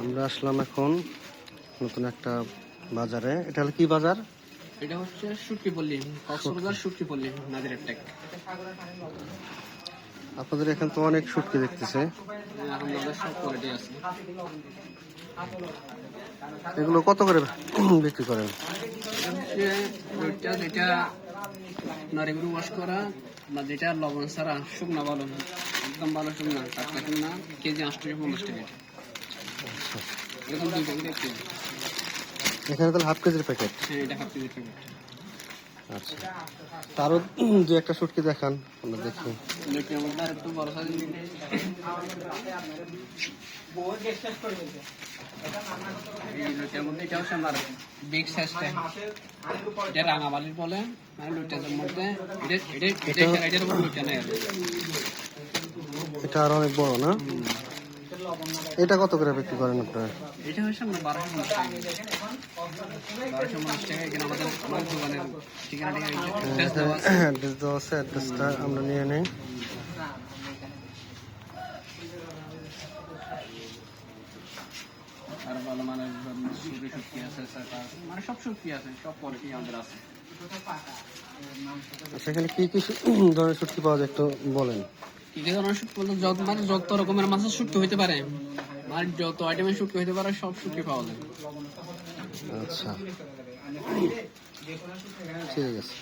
আমরা আসলাম এখন নতুন একটা বাজারে। এটা হলো কি বাজার? এটা হচ্ছে সুটকি পল্লী কক্সবাজার সুটকি পল্লী নাজিরের টেক। আপনাদের এখানে তো অনেক শুটকি দেখতেছে। আমাদের সব কোয়ালিটি আছে। এগুলো কত করে বিক্রি করেন? যেটা নারীগুলো ওয়াশ করা বা যেটা লবণ ছাড়া শুকনা ভালো একদম ভালো শুকনা টাটকা শুকনা কেজি আটশো পঞ্চাশ টাকা। এরকম দুই প্যাকেট এখানে তাহলে হাফ কেজির প্যাকেট হ্যাঁ এটা হাফ কেজির প্যাকেট আচ্ছা তারও যে একটা শুটকি দেখান আমরা দেখি মানে এটা আর অনেক বড় না এটা কত করে বিক্রি করেন আপনারা? এটা হচ্ছে আমরা বারোশো পঞ্চাশ বারোশো পঞ্চাশ টাকা এখানে আমাদের আমাদের দোকানের ঠিকানা ঠিকানা অ্যাড্রেস দেওয়া আছে অ্যাড্রেসটা আমরা নিয়ে নিই। আর ভালো মানের সুরি শুটকি আছে মানে সব শুটকি আছে সব কোয়ালিটি আমাদের আছে। আচ্ছা কি কি ধরনের শুটকি পাওয়া যায় একটু বলেন। কি ধরনের শুটকি বলতে যত মানে যত রকমের মাছের শুটকি হইতে পারে মানে যত আইটেমের শুটকি হইতে পারে, সব শুটকি পাওয়া যায়। আচ্ছা। ঠিক আছে।